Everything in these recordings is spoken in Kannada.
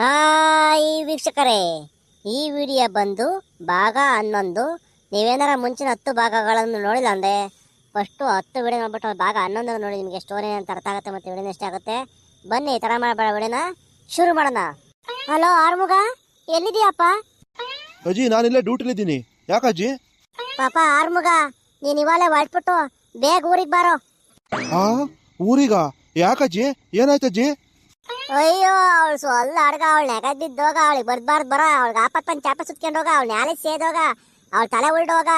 ಹಾಯ್ ವೀಕ್ಷಕರೇ ಈ ವಿಡಿಯೋ ಬಂದು ಭಾಗ ಹನ್ನೊಂದು. ನೀವೇನಾರ ಮುಂಚಿನ ಹತ್ತು ಭಾಗಗಳನ್ನು ನೋಡಿಲ್ಲ ಅಂದರೆ ಫಸ್ಟು ಹತ್ತು ವಿಡಿಯೋ ನೋಡ್ಬಿಟ್ಟು ಭಾಗ ಹನ್ನೊಂದು ನೋಡಿ ನಿಮಗೆ ಸ್ಟೋರಿ ಅಂತ ಅರ್ಥ ಆಗುತ್ತೆ ಮತ್ತು ವಿಡಿಯೋ ಇಷ್ಟ ಆಗುತ್ತೆ. ಬನ್ನಿ ಈ ಥರ ಮಾಡಬೇಡ ವಿಡಿಯೋನ. ಶುರು ಮಾಡೋಣ. ಹಲೋ ಆರ್ಮುಗ ಎಲ್ಲಿದೀಯಪ್ಪ ಅಜ್ಜಿ ನಾನಿಲ್ಲೇ ಡ್ಯೂಟಿಲಿದ್ದೀನಿ ಯಾಕಜ್ಜಿ ಪಾಪ ಆರ್ಮುಗ ನೀನು ಇವಾಗಲೇ ಹೊರಟ್ಬಿಟ್ಟು ಬೇಗ ಊರಿಗೆ ಬಾರೋ. ಆ ಊರಿಗ? ಯಾಕಜ್ಜಿ ಏನಾಯ್ತಜ್ಜಿ ಅಯ್ಯೋ, ಅವಳು ಸೊಲ್ಲ ಅಡ್ಗ ಅವಳು ನೆಗದ್ ಬಿದ್ದೋಗ ಅವಳಿಗೆ ಬರ್ಬಾರ್ದು ಬರ, ಅವಳಿಗೆ ಆಪತ್ತಂದು ಚಾಪ ಸುತ್ಕೊಂಡೋಗ ಅವಳು ನ್ಯಾಲೆ ಸೇದೋಗ ಅವ್ಳ ತಲೆ ಉಲ್ಡೋಗ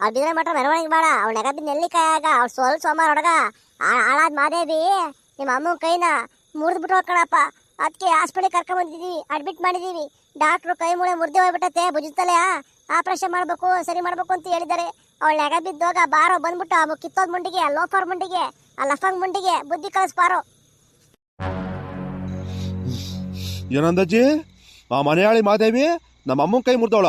ಅವ್ಳು ಬಿದ್ರೆ ಮಟ್ಟ ಮೆರವಣಿಗೆ ಮಾಡ, ಅವಳು ಬಿದ್ದು ನೆಲ್ಲಿಕಾಯಾಗ ಅವಳು ಸೊಲ್ ಸೋಮಾರ ಹೊಡಗ ಹಾಳಾದ ಮಾದೇವಿ ನಿಮ್ಮ ಅಮ್ಮನ ಕೈನ ಮುರಿದು ಬಿಟ್ಟು ಕಣಪ್ಪ ಅದಕ್ಕೆ ಹಾಸ್ಪಿಟ್ಲಿಗೆ ಕರ್ಕೊಂಬಂದಿದ್ದೀವಿ ಅಡ್ಮಿಟ್ ಮಾಡಿದ್ದೀವಿ ಡಾಕ್ಟ್ರು ಕೈ ಮೂಳೆ ಮುರಿದೇ ಹೋಗ್ಬಿಟ್ಟತೆ, ಭುಜತಲೆ ಆಪರೇಷನ್ ಮಾಡಬೇಕು, ಸರಿ ಮಾಡಬೇಕು ಅಂತ ಹೇಳಿದ್ದಾರೆ, ಅವಳು ನೆಗ ಬಿದ್ದೋಗ ಬಾರೋ ಬಂದ್ಬಿಟ್ಟು ಅವು ಕಿತ್ತೋದ್ ಮುಂಡಿಗೆ ಲೋಫರ್ ಮುಂಡಿಗೆ, ಆ ಲಫಂಗ್ ಮುಂಡಿಗೆ, ಬುದ್ಧಿ ಕಳಿಸ್ಬಾರೋ ಏನಂದಜ್ಜಿ? ಆ ಮನೆಯಾಳಿ ಮಾದೇವಿ ನಮ್ಮ ಅಮ್ಮನ ಕೈ ಮುರಿದವಳ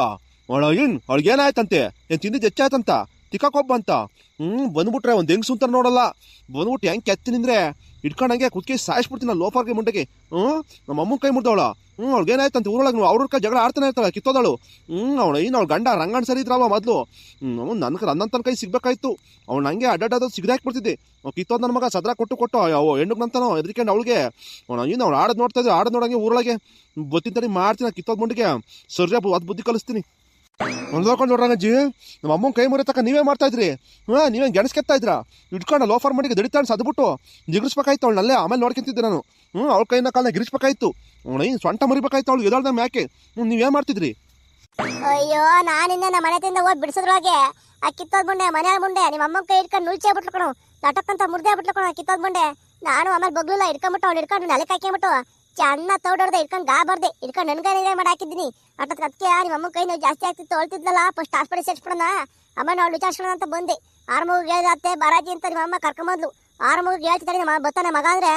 ಅವಳ ಏನು ಅವಳಿಗೇನಾಯ್ತಂತೆ ಏನು ತಿಂದಿದ್ದು ಹೆಚ್ಚಾಯ್ತಂತ? ತಿಕ್ಕಾಕೊಬ್ಬಂತ ಹ್ಮ್, ಬಂದ್ಬಿಟ್ರೆ ಒಂದು ಹೆಂಗ್ ಸುಂತರ ನೋಡಲ್ಲ. ಬಂದ್ಬಿಟ್ಟು ಹೆಂಗ್ ಕೆತ್ತಿ ನಿಂದ್ರೆ ಇಟ್ಕೊಂಡಂಗೆ ಕುತ್ಕಿ ಸಾಯಿಸ್ಬಿಡ್ತೀನಿ ಲೋಫಾರ್ಗೆ ಮುಂಡೆಗೆ ಹ್ಞೂ ನಮ್ಮ ಅಮ್ಮನ ಕೈ ಮುರಿದವಳ. ಹ್ಮ್ ಅಂತ ಊರೊಳಗೆ ಅವ್ರ ಕೈ ಜಗಳ ಆಡ್ತಾನೆ ಇರ್ತಾಳೆ, ಕಿತ್ತೋದಳು. ಹ್ಞೂ ಅವಳು ಏನು ಅವ್ಳು ಗಂಡ ರಂಗಣ್ಣ ಸರಿ ಇದ್ರಲ್ವ ಮೊದಲು. ಅವ್ನು ನನ್ನ ನನ್ನಂತನ ಕೈ ಸಿಗ್ಬೇಕಾಯ್ತು. ಅವ್ನು ಹಂಗೆ ಅಡ್ಡಾಡೋದು ಸಿಗ್ದಾಕ್ಬಿಡ್ತಿದ್ದೆ ಅವ್ನು ಕಿತ್ತೋದು ನನ್ನ ಮಗ ಸದ್ರ ಕೊಟ್ಟು ಕೊಟ್ಟು ಅವು ಹೆಣ್ಣು ನಂತನೋ ಎದ್ರಿಕೊಂಡು ಅವಳಿಗೆ. ಅವ್ನು ಏನು ಅವ್ಳು ಆಡೋದು ನೋಡ್ತಾ ಇದ್ದೆ ಆಡೋದು ನೋಡಂಗೆ ಊರೊಳಗೆ. ಬತ್ತಿಂತಾನೆ ಮಾಡ್ತೀನಿ ಕಿತ್ತೋದ್ ಮುಂಡಿಗೆ ಸರಿ ಅದು ಬುದ್ಧಿ ಕಲಿಸ್ತೀನಿ. ಹೊಂದ್ಕೊಂಡು ನೋಡ್ರಂಗಜ್ಜಿ ನಮ್ಮ ಅಮ್ಮನ ಕೈ ಮುರಿತಕ್ಕ ನೀವೇ ಮಾಡ್ತಾ ಇದ್ರಿ. ಹಾ, ನೀವೇ ಗೆಣಸ್ಕೆತ್ತಾ ಇದ್ರಾ? ಇಟ್ಕೊಂಡು ಲೋಫರ್ ಮಾಡಿಗೆ ದಡಿತಾಣ ಸದ್ಬಿಟ್ಟು. ನಿಗಿರಿಸ್ಬೇಕಾಯ್ತು ಅವಳು ನಲ್ಲೇ, ಆಮೇಲೆ ನೋಡ್ಕೊಂತಿದ್ದೆ ನಾನು. ಹ್ಞೂ ಅವ್ಳು ಕೈನ ಕಾಲ ಗಿರಿಸ್ಬೇಕಾಯ್ತು ಅವಳು ಏನು ಸೊಂಟ ಮರಿಬೇಕಾಯ್ತು ಅವಳು ಎದಳ್ದ ಮ್ಯಾಕೆ ನೀವೇ ನೀವೇನು ಮಾಡ್ತಿದ್ರಿ? ಅಯ್ಯೋ ನಾನಿಂದ ನಮ್ಮ ಮನೆಯಿಂದ ಹೋಗಿ ಬಿಡಿಸಿದ್ರೊಳಗೆ. ಆ ಕಿತ್ತೋದ್ ಮುಂಡೆ ಮನೆಯ ಮುಂಡೆ ನಿಮ್ಮ ಅಮ್ಮನ ಕೈ ಇಟ್ಕೊಂಡು ನುಳ್ಚೆ ಬಿಟ್ಲು ಕಣು. ಲಟಕ್ಕಂತ ಮುರ್ದೆ ಬಿಟ್ಲು ಕಿತ್ತೋದ್ ಮುಂಡೆ. ನಾನು ಆಮೇಲೆ ಬಗ್ಲಿಲ್ಲ ಇಟ್ಕೊಂಬಿಟ್ಟು ಅವ್ಳು ಇಟ್ಕೊಂಡು ನೆಲೆ ಹಾಕ್ಕೊಂಬಿಟ್ಟು ಚೆನ್ನ ತೌಡೋಡ್ದೆ ಇಟ್ಕೊಂಡು ಗಾ ಬರ್ದೆ ಇಟ್ಕೊಂಡು ನನ್ಗೈನೇ ಮಾಡಿ ಹಾಕಿದ್ದೀನಿ ಅದಕ್ಕೆ ನಿಮ್ಮ ಅಮ್ಮ ಕೈ ನೋವು ಜಾಸ್ತಿ ಆಗ್ತಿತ್ತು ಅಳ್ತಿದ್ಲಲ್ಲ ಫಸ್ಟ್ ಹಾಸ್ಪಿಟಲ್ ಸೇರಿಸ್ಬಿಡೋಣ. ಅಮ್ಮ ನಾವು ವಿಚಾರಿಸ್ಕೊಳ್ಳೋಣ ಅಂತ ಬಂದೆ. ಆರು ಮಗುಗೆ ಹೇಳಿದತ್ತೆ, ಬಾರಾಜಿ ಅಂತ ನಿಮ್ಮ ಅಮ್ಮ ಕರ್ಕೊಂಬಂದ್ಲು. ಆರು ಮಗುಗೆ ಹೇಳ್ತಿದ್ದಾಳೆ ನಮ್ಮ ಬತ್ತಾನೆ ಮಗ ಅಂದ್ರೆ?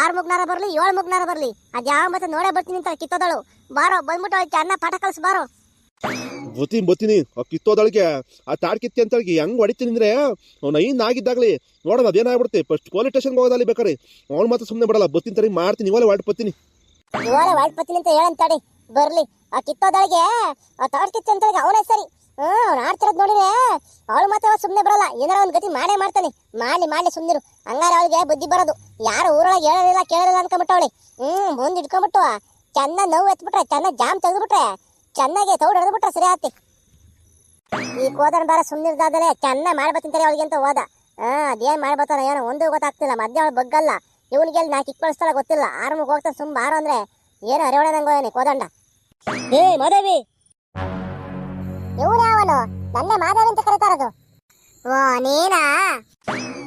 ಆರು ಮುಗ್ನಾರ ಬರ್ಲಿ ಏಳು ಮುಗ್ನಾರ ಬರ್ಲಿ. ಅದ್ ಯಾವ ಮತ್ತೆ ನೋಡೇ ಬರ್ತೀನಿ ಅಂತ ಕಿತ್ತೋದಳು. ಬಾರೋ, ಬಂದ್ಬಿಟ್ಟು ಅವ್ಳು ಚೆನ್ನ ಪಾಠ ಕಲಿಸ್, ಬಾರೋ. ಬತ್ತೀನಿ ಬತ್ತೀನಿ ಕಿತ್ತೋದಳಿಗೆ ಆ ತಾಡ್ ಕಿತ್ತಿ ಅಂತಳಿಗೆ ಹೆಂಗ್ ಹೊಡಿತೀನಿ ಅಂದ್ರೆ, ಅವ್ನು ಐನ್ ಆಗಿದ್ದಾಗ್ಲಿ, ನೋಡೋಣ, ಅದೇನಾಗ್ಬಿಡುತ್ತೆ. ಫಸ್ಟ್ ಪೊಲೀಸ್ ಸ್ಟೇಷನ್ಗೆ ಹೋಗೋದಲ್ಲಿ ಬೇಕಾರೆ. ಅವ್ನು ಮಾತ್ರ ಸುಮ್ಮನೆ ಬಿಡಲ್ಲ. ಬತ್ತೀನಿ ತಡಿ ಮಾಡ್ತೀನಿ, ಇವಾಗಲೇ ಹೊರಟು ಬತ್ತೀನಿ. ಇವಾಗ ವಾಡ್ಪತ್ತೀನಿ ಅಂತ ಹೇಳಂತಾಡಿ ಬರಲಿ. ಆ ಕಿತ್ತೋದಳಿಗೆ, ಆ ತಾಡ್ ಕಿತ್ತಿ ಅಂತ ಅವನೇ ಸರಿ. ಹ್ಮ್, ಅವ್ನು ಆಡ್ತಿರೋದು ನೋಡಿದ್ರೆ ಅವಳು ಮಾತ್ರ ಸುಮ್ಮನೆ ಬರಲ್ಲ ಏನಾರ ಒಂದು ಗತಿ ಮಾಡೇ ಮಾಡ್ತಾನೆ. ಮಾಡಲಿ ಮಾಡಲಿ ಸುಮ್ಮನಿರು ಹಂಗಾರೆ ಅವಳಿಗೆ ಬುದ್ಧಿ ಬರೋದು. ಯಾರು ಊರೊಳಗೆ ಹೇಳೋದಿಲ್ಲ, ಕೇಳೋದಿಲ್ಲ ಅನ್ಕೊಂಬಿಟ್ಟು ಅವಳಿ ಹ್ಮ್, ಮುಂದೆ ಇಟ್ಕೊಂಬಿಟ್ಟು ಚೆನ್ನಾಗಿ ನೋವು ಎತ್ಬಿಟ್ರೆ ಚೆನ್ನಾಗಿ ಜಾಮ್ ತೆಗೆದ್ಬಿಟ್ರೆ ಚೆನ್ನಾಗಿ ತೌಡ್ ಹಿಡಿದ್ಬಿಟ್ರೆ ಸರಿ ಆತಿ. ಈ ಕೋದನ್ ಬಾರ ಸುಮ್ಮನಿರ್ದಾದಲೆ ಚೆನ್ನಾಗಿ ಮಾಡ್ಬತ್ತೀನಿ ಅವಳಿಗೆ ಅಂತ ಹೋದ. ಹಾ ಅದೇನ್ ಮಾಡ್ಬತ್ತಾನ ಏನೋ ಒಂದು ಗೊತ್ತಾಗ್ತಿಲ್ಲ. ಮಧ್ಯ ಅವಳು ಬಗ್ಗಲ್ಲ. ಇವನಿಗೆ ನಾ ಕಿಕ್ಕಳಿಸ್ತಾಳ ಗೊತ್ತಿಲ್ಲ. ಆರ್ಮುಗ್ ಹೋಗ್ತಾನೆ ಸುಮ್ ಬಾರೋ ಅಂದ್ರೆ ಏನು ಅರೆವಳೆ ನಂಗೋ ಕೋದಂಡ. ಏ ಮಾಧವಿ ಇವನು ಯಾವನು? ನನ್ನ ಮಾಧವಿ ಅಂತ ಕರೀತಾರದು. ಓ ನೀನಾ?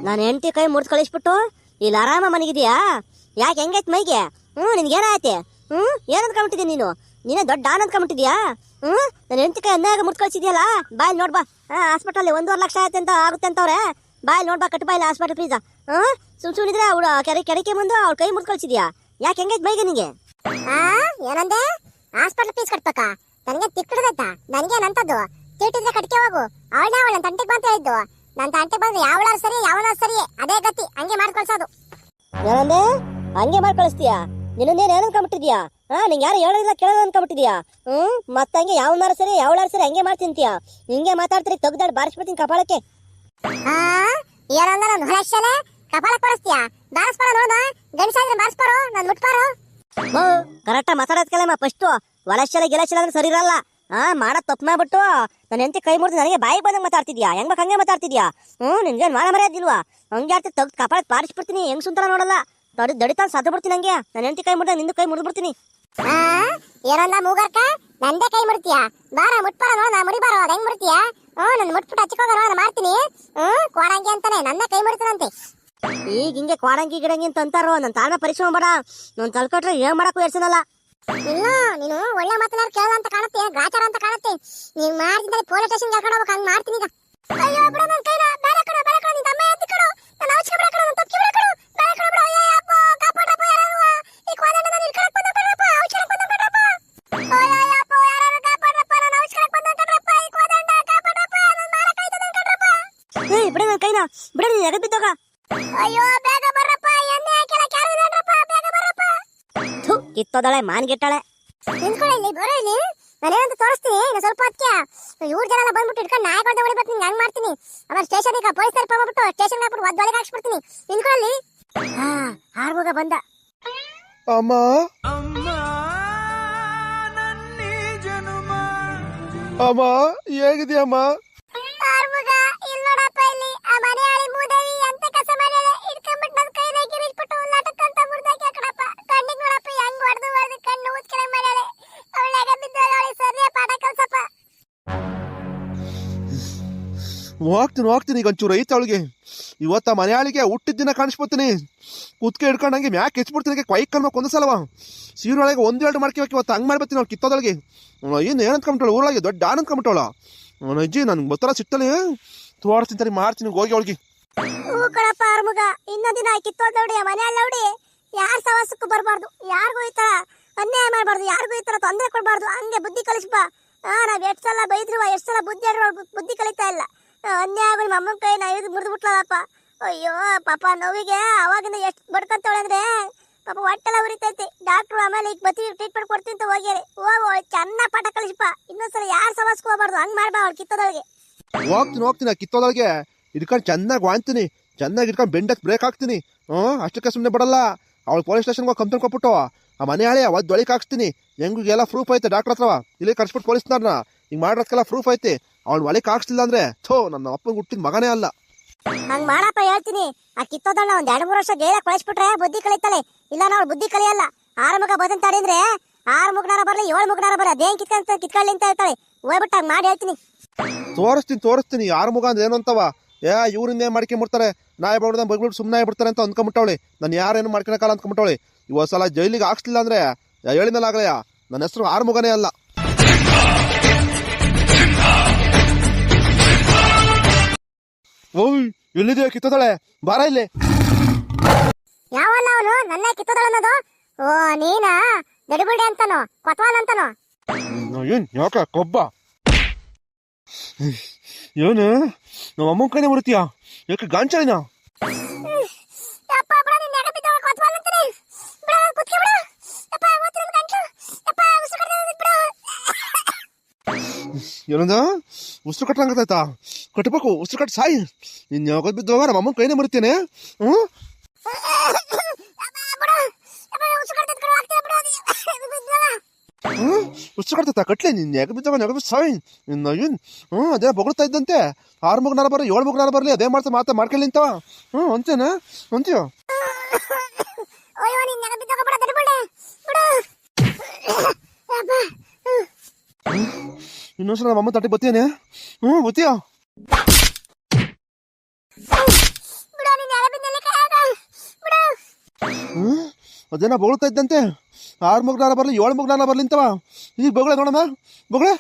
ನಾನು ಹೆಂಡತಿ ಕೈ ಮುರಿದು ಕಳಿಸ್ಬಿಟ್ಟು ಇಲ್ಲಿ ಆರಾಮ ಮನೆಗಿದ್ಯಾ? ಯಾಕೆ ಹೆಂಗೈತ್ ಮೈಗೆ? ಹ್ಞೂ ನಿನ್ಗೇನಾಯ್ತೆ? ಹ್ಞೂ ಏನು ಕಂಬಿಟ್ಟಿದ್ದೀನಿ ನೀನು? ನೀನೇ ದೊಡ್ಡ ಆನ್ ಅಂದ್ಕೊಂಬಿಟ್ಟಿದ್ಯಾ ಹ್ಞೂ ನನ್ನ ಹೆಂಡತಿ ಕೈ ಅನ್ನಾಗ ಮುಟ್ಕೊಳ್ಸಿದ್ಯಲ್ಲ? ಕಳಿಸಿದ್ಯಲ್ಲ ಬಾಯ್ ನೋಡ್ಬಾ ಹಾಂ ಹಾಸ್ಪಿಟಲ್ ಒಂದೂವರೆ ಲಕ್ಷ ಆಯ್ತು ಅಂತ ಆಗುತ್ತೆ ಅಂತವ್ರೆ. ಬಾಯ್ ನೋಡ್ಬಾ ಕಟ್ಟು ಇಲ್ಲ ಹಾಸ್ಪಿಟಲ್ ಫೀಸ ಹ್ಞೂ ಸುಮ್ ಸುಮ್ಮನಿದ್ರೆ ಅವಳು ಕೆರೆ ಕೆರೆಕೆ ಮುಂದೆ ಅವ್ಳ ಕೈ ಮುಟ್ಕೊಳ್ಸಿದ್ಯಾ? ಕಳಿಸಿದ್ಯಾ ಯಾಕೆ ಹೆಂಗೈತೆ ಮೈಗೆ ನಿಂಗೆ? ಏನಂದೆ? ಹಾಸ್ಪಿಟಲ್ ಫೀಸ್ ಕಟ್ಬೇಕಾ? ನನಗೆ ನನಗೆ ನಂತದ್ದು ತಿಟ್ಟಿದ್ರೆ ಕಟ್ಕೆ ಹೋಗು. ಅವಳೇ ಅವಳ ತಂಟೆಗೆ ಬಂತ ಹೇಳಿದ್ದು. ನನ್ನ ತಂಟೆಗೆ ಬಂದ್ರೆ ಯಾವಳಾರು ಸರಿ ಯಾವಳ ಸರಿ, ಅದೇ ಗತಿ. ಹಂಗೆ ಮಾಡ್ಕೊಳ್ಸೋದು. ಏನಂದೆ? ಹಂಗೆ ಮಾಡ್ಕೊಳಿಸ್ತೀಯಾ? ನಿನ್ನನ್ನೇನು ಏನು ಅನ್ಕೊಂಬಿಟ್ಟಿದ್ಯಾ ಹಾ ನಿಂಗೆ ಯಾರು ಹೇಳೋದಿಲ್ಲ ಕೇಳೋದು ಅನ್ಕೊಬಿಟ್ಟಿದ್ಯಾ ಹ್ಮ್? ಮತ್ತೆ ಹಂಗೆ ಯಾವನಾರು ಸರಿ ಯಾವಳಾರು ಸರಿ ಹಂಗೆ ಮಾಡ್ತಿಂತೀಯ ಹಿಂಗೆ ಮಾತಾಡ್ತೀರಿ ತೆಗ್ದಾಡ್ ಬಾರಿಸ್ಬಿಡ್ತೀನಿ ಕಪಾಳಕ್ಕೆ. ಏನಂದ ನಾನು ಹೊಲಶಲೆ ಕಪಾಳಕ್ಕೆ ಕೊಡಿಸ್ತೀಯಾ? ಬಾರಿಸ್ಬಾರ ನೋಡ ಗಂಡಸಾದ್ರೆ ಬಾರಿಸ್ಬಾರೋ ನಾನು ಮುಟ್ಬಾರೋ. ಕರೆಕ್ಟ ಮಾತಾಡೋದ್ ಕೇಳಮ್ಮ ಫಸ್ಟ್ ಒಲಶಲ ಗಿಲಶಲ ಅಂದ್ರೆ ಸರಿ ಇರಲ್ಲ. ಹಾ ಮಾಡೋ ತಪ್ಪು ಮಾಡ್ಬಿಟ್ಟು ನನ್ನ ಹೆಂಡತಿ ಕೈ ಮುರಿದು ನನಗೆ ಬಾಯಿ ಬಂದಂಗೆ ಮಾತಾಡ್ತಿದ್ಯಾ? ಹೆಂಗ್ ಬೇಕು ಹಂಗೆ ಮಾತಾಡ್ತಿದ್ಯಾ? ಹ್ಞೂ ನಿನ್ಗೇನು ಮಾಡ ಮರ್ಯಾದಿಲ್ವಾ ಹಂಗೆ ಆಡ್ತಿ ತೆಗ್ದು ಕಪಾಳ ಬಾರಿಸ್ಬಿಡ್ತೀನಿ ಹೆಂಗ್ ಸುಂತರ ನೋಡಲ್ಲ. ದಡಿ ದಡಿತಾನ ಸತ್ತು ಬಿಡ್ತೀನಿ ಹಂಗೆ. ನನ್ನ ಹೆಂಡತಿ ಕೈ ಮುರಿದ ನಿಂದು ಕೈ ಮುರಿದು ಬಿಡ್ತೀನಿ. ಏನಂದ ಮೂಗರ್ಕ? ನಂದೇ ಕೈ ಮುಡ್ತೀಯಾ ಬಾರ ಮುಟ್ಬಾರ ನೋಡ ನಾ ಮುರಿಬಾರ ಹೆಂಗ್ ಮುಡ್ತೀಯಾ ಹ್ಞೂ ನನ್ ಮುಟ್ಬಿಟ್ಟು ಹಚ್ಕೋಗ ನೋಡ ಮಾಡ್ತೀನಿ. ಹ್ಞೂ ಕೋಡಂಗಿ ಅಂತಾನೆ ನನ್ನ ಕೈ ಮುಡಿತಾನಂತೆ ಈಗ ಹಿಂಗೆ ಕ್ವಾರಂಗಿ ಗಿಡಂಗಿ ಅಂತ ಅಂತಾರೋ ನನ್ನ ತಾಳ್ಮೆ ಪರಿಶ್ರಮ ಬೇಡ. ನಾನು ತಲ್ಕೊಟ್ರೆ ಏನ್ ಮಾಡಕ್ಕೂ ಎರ್ಸನಲ್ಲ ಇಲ್ಲ ನೀನು ಒಳ್ಳೆ ಮಾತನಾರು ಕೇಳ ಅಂತ ಕಾಣುತ್ತೆ ಗಾಚಾರ ಅಂತ ಕಾಣುತ್ತೆ. ನೀನ್ ಮಾಡ್ತಿದ್ದಲ್ಲಿ ಪೊಲೀಸ್ ಸ್ಟೇಷನ್ ಕರ್ಕೊಂಡು ಹೋಗ್ಬೇಕು ಹಂಗ್ ಮಾಡ್ತೀನಿ ಈಗ. ಅಯ್ಯೋ ಬಿಡು ನನ್ನ ಕೈನ ಬೇರೆ ಕಡೆ ಬೇರೆ ಕಡೆ ನಿನ್ನ ಅಮ್ಮ ಎತ್ತಿ ಕಡು. ನಾನು ಔಷಧ ಕಿತ್ತೋದಳೆ ಮಾನ್ಗೆಟ್ಟಾಳೆ. ನಿಂತ್ಕೊಳ್ಳಿ ಇಲ್ಲಿ ಬರೋ ಇಲ್ಲಿ ನಾನೇನಂತ ತೋರಿಸ್ತೀನಿ ಇನ್ನು ಸ್ವಲ್ಪ ಹೊತ್ತಿಗೆ. ಇವ್ರ ಜನ ಎಲ್ಲ ಬಂದ್ಬಿಟ್ಟು ಇಟ್ಕೊಂಡು ನಾಯಿ ಕೊಡ್ದೆ ಹೊಡಿಬೇಕು ನಿಂಗೆ ಹಂಗ್ ಮಾಡ್ತೀನಿ. ಆಮೇಲೆ ಸ್ಟೇಷನ್ಗೆ ಪೊಲೀಸ್ ಫೋನ್ ಮಾಡ್ಬಿಟ್ಟು ಸ್ಟೇಷನ್ಗೆ ಹಾಕ್ಬಿಟ್ಟು ಒದ್ದೊಳಗೆ ಹಾಕ್ಸ್ಬಿಡ್ತೀನಿ. ನಿಂತ್ಕೊಳ್ಳಿ. ಹಾ ಆರ್ಮುಗ ಬಂದ. ಅಮ್ಮ? ಅಮ್ಮ ಹೇಗಿದೆಯಮ್ಮ? ಹೋಗ್ತೀನಿ ಹೋಗ್ತೀನಿ ಈಗ ಒಂಚೂರು ಐತೆ ಅವಳಿಗೆ. ಇವತ್ತ ಮನೆಯಾಳಿಗೆ ಹುಟ್ಟಿದ ದಿನ ಕಾಣಿಸ್ಬಿಡ್ತೀನಿ. ಕುತ್ಕೆ ಹಿಡ್ಕೊಂಡಂಗೆ ಮ್ಯಾಕ್ ಹೆಚ್ಚಿಬಿಡ್ತೀನಿ ಕ್ವೈಕ್ ಕಲ್ಮಕ್ ಒಂದು ಸಲವ. ಸೀರೆ ಒಳಗೆ ಒಂದು ಎರಡು ಮಾಡ್ಕೋಬೇಕು ಇವತ್ತು ಹಂಗೆ ಮಾಡ್ಬಿಡ್ತೀನಿ ಅವ್ಳು ಕಿತ್ತೋದೊಳಗೆ. ಏನು ಏನು ಅನ್ಕೊಂಬಿಟ್ಟಳು ಊರೊಳಗೆ ದೊಡ್ಡ ಡಾನ್ ಅನ್ಕೊಂಬಿಟ್ಟವಳ ಅವನ ಅಜ್ಜಿ, ನನ್ಗೆ ಗೊತ್ತಲ್ಲ ಸಿಟ್ಟಲ್ಲಿ, ತೋರಿಸ್ತೀನಿ ಸರಿ ಮಾಡ್ತೀನಿ ಹೋಗಿ ಅವಳಿಗೆ. ಕಣಪ್ಪ ಆರ್ಮುಗ ಇನ್ನೊಂದ್ ದಿನ ಕಿತ್ತೋದ್ ನೋಡಿ ಆ ಮನೆ ಅಲ್ಲ ನೋಡಿ, ಯಾರ ಸವಾಸಕ್ಕೂ ಬರಬಾರ್ದು, ಯಾರಿಗೂ ಈ ತರ ಅನ್ಯಾಯ ಮಾಡಬಾರ್ದು, ಯಾರಿಗೂ ಈ ತರ ತೊಂದರೆ ಕೊಡಬಾರ್ದು, ಹಂಗೆ ಬುದ್ಧಿ ಕಲಿಸ್ಬಾ. ಹಾಂ ನಾವು ಎಷ್ಟು ಸಲ ಬೈದ್ರು, ಎಷ್ಟ್ ಸಲ ಬುದ್ಧಿ ಬುದ್ಧಿ ಕಲಿತಾ ಇಲ್ಲ. ಆ, ಅನ್ಯಾಯ ಆಗಿ ನಮ್ಮ ಕೈ ನಾ ಇದು ಮುರಿದು ಬಿಟ್ಲಪ್ಪ ಅಯ್ಯೋ ಪಾಪ ನೋವಿಗೆ ಅವಾಗಿಂದ ಎಷ್ಟು ಬಡ್ಕಂತವಳೆ ಅಂದ್ರೆ ಪಾಪ ಹೊಟ್ಟೆಲ್ಲ ಉರಿತೈತಿ. ಡಾಕ್ಟ್ರು ಆಮೇಲೆ ಈಗ ಬತ್ತಿ ಟ್ರೀಟ್ಮೆಂಟ್ ಕೊಡ್ತೀನಿ ಅಂತ ಹೋಗ್ಯಾರಿ. ಹೋಗು ಚೆನ್ನ ಪಾಠ ಕಳಿಸಪ್ಪ ಇನ್ನೊಂದ್ಸಲ ಯಾರು ಸವಾಸಕ್ಕೂ ಹೋಗ್ಬಾರ್ದು ಹಂಗ್ ಮಾಡ್ಬಾ ಅವ್ಳು ಕಿತ್ತದೊಳಗೆ. ಹೋಗ್ತೀನಿ ಹೋಗ್ತೀನಿ ಕಿತ್ತೋದೊಳಗೆ. ಇಟ್ಕೊಂಡು ಚೆನ್ನಾಗಿ ವಾಂತೀನಿ ಚೆನ್ನಾಗಿ ಇಟ್ಕೊಂಡು ಬೆಂಡಕ್ಕೆ ಬ್ರೇಕ್ ಹಾಕ್ತೀನಿ. ಹ್ಞೂ ಅಷ್ಟಕ್ಕೆ ಸುಮ್ಮನೆ ಬಿಡಲ್ಲ ಅವಳು ಪೊಲೀಸ್ ಸ್ಟೇಷನ್ಗೆ ಹೋಗಿ ಕಂಪ್ಲೇಂಟ್ ಕೊಟ್ಬಿಟ್ಟು ಆ ಮನೆ ಹಳೆ ಅವತ್ತು ಒಳಗೆ ಹಾಕ್ಸ್ತೀನಿ. ಹೆಂಗೂ ಎಲ್ಲ ಪ್ರೂಫ್ ಐತೆ ಡಾಕ್ಟರ್ ಹತ್ರವ. ಇಲ್ಲಿ ಕರ್ಸ್ಬಿಟ್ಟು ಪೊಲೀಸ್ನವ್ರನ್ನ ಹಿಂಗೆ ಮಾಡೋದಕ್ಕೆಲ್ಲ ಪ್ರೂಫ್ ಐತೆ. ಅವ್ಳು ಒಳಗೆ ಕಾಕ್ಸ್ಲಿಲ್ಲ ಅಂದ್ರೆ ಥೋ ನನ್ನ ಅಪ್ಪನ ಹುಟ್ಟಿದ ಮಗನೇ ಅಲ್ಲ. ಹಂಗ್ ಮಾಡಪ್ಪ ಹೇಳ್ತೀನಿ. ಆ ಕಿತ್ತೋದಣ್ಣ ಒಂದ್ ಎರಡು ಮೂರು ವರ್ಷ ಜೈಲ ಕಳಿಸ್ಬಿಟ್ರೆ ಬುದ್ಧಿ ಕಲಿತಾಳೆ. ಇಲ್ಲ ನಾವು ಬುದ್ಧಿ ಕಲಿಯಲ್ಲ. ಆರು ಮುಗ ಬದನ್ ಅಂದ್ರೆ ಆರು ಮುಗ್ನಾರ ಬರಲಿ ಏಳು ಮುಗ್ನಾರ ಬರ್ಲಿ ಅದೇನ್ ಕಿತ್ಕೊಂತ ಕಿತ್ಕೊಳ್ಳಿ ಅಂತ ಹೇಳ್ತಾಳೆ. ಹೋಗ್ಬಿಟ್ಟು ಹಂಗ್ ಮಾಡಿ ಹೇಳ್ತೀನಿ. ತೋರಿಸ್ತೀನಿ ತೋರಿಸ್ತೀನಿ ಆರು ಮುಗ ಅಂದ್ರೆ ಏನು ಅಂತವ? ಏ ಇವ್ರಿಂದ ಏನು ಮಾಡ್ಕೊಂಬಿಡ್ತಾರೆ ನಾಯಿ ಬಗ್ಬಿಡ್ದ ಬಗ್ಬಿಟ್ಟು ಸುಮ್ಮನೆ ಬಿಡ್ತಾರೆ ಅಂತ ಅಂದ್ಕೊಂಬಿಟ್ಟವಳೆ ನಾನು ಯಾರೇನು ಮಾಡ್ಕೊಳಕಲ್ಲ ಅಂದ್ಕೊಂಬಿಟ್ಟವಳೆ ಇವತ್ತು ಸಲ ಜೈಲಿಗೆ ಹಾಕ್ಸ್ಲಿಲ್ಲ ಅಂದ್ರೆ ಹೇಳಿದ್ಮೇಲೆ ಆಗಲೇ ನನ್ನ ಹೆಸರು ಆರು ಮುಗನೇ ಅಲ್ಲ. ಓಯ್ ಎಲ್ಲಿದೆಯಾ ಕಿತ್ತದಳೆ ಬಾರ ಇಲ್ಲಿ. ಯಾವಲ್ಲ ಅವನು? ನನ್ನ ಕಿತ್ತೋದಳ ಅನ್ನೋದು? ಓ ನೀನಾ? ದಡಿಬುಡಿ ಅಂತಾನೋ? ಕೊತ್ವಾಲ್ ಅಂತಾನೋ? ಏನ್ ಯಾಕ? ಕೊಬ್ಬ? ಏನು? ನಮ್ಮ ಅಮ್ಮನ ಕೈನೇ ಮುರಿತೀಯ? ಯಾಕೆ ಗಾಂಚಾಳಿನ? ಏನಂದ? ಉಸಿರು ಕಟ್ಟಂಗತ್ತಾಯ್ತಾ ಕಟ್ಟಬೇಕು ಉಸಿರು ಕಟ್ಟು ಸಾಯಿ. ನಿನ್ನ ಯಾವಾಗ ಬಿದ್ದೋಗ ನಮ್ಮ ಅಮ್ಮನ ಕೈನೇ ಮರಿತೇನೆ ಹ್ಞೂ ಉಸಿರು ಕಟ್ತೈತಾ? ಕಟ್ಲೆ ನಿನ್ನ ಯಾಕೆ ಬಿದ್ದೋಗ ನೆಗ ಬಿದ್ದು ಸಾಯಿ. ನಿನ್ನ ಏನು ಹ್ಞೂ ಅದೇ ಬೊಗಳ್ತಾ ಇದ್ದಂತೆ. ಆರು ಮಗನಾರ ಬರಲಿ, ಏಳು ಮಗನಾರ ಬರಲಿ, ಅದೇ ಮಾಡ್ತಾ, ಮಾತಾ, ಮಾಡ್ಕೊಳ್ಳಿ ಅಂತವ ಹ್ಞೂ ಅಂತೇನ ಅಂತೀಯೋ? ಅಯ್ಯೋ ನಿನ್ನ ನೆಗ ಬಿದ್ದೋಗ ಬಿಡ ದಡಿಬುಡಿ ಬಿಡು ಯಪ್ಪ ಇನ್ನೊಂದ್ಸಲ ನಮ್ಮ ಅಮ್ಮ ತಟ್ಟೆ ಬತ್ತೀಯನೆ ಹ್ಞೂ ಬತ್ತೀಯ ಬಿಡು ನಿನ್ನ ನೆಗ ಬಿದ್ದಲ್ಲಿ ಕಾಯಾಗ ಬಿಡು. ಹ್ಞೂ ಅದೇನ ಬೊಗಳ್ತಾ ಇದ್ದಂತೆ. ಆರು ಮಗನಾರ ಬರಲಿ ಏಳು ಮಗನಾರ ಬರಲಿ ಅಂತವ. ಈಗ ಬೊಗಳೆ ನೋಡಮ್ಮ. ಬೊಗಳೆ.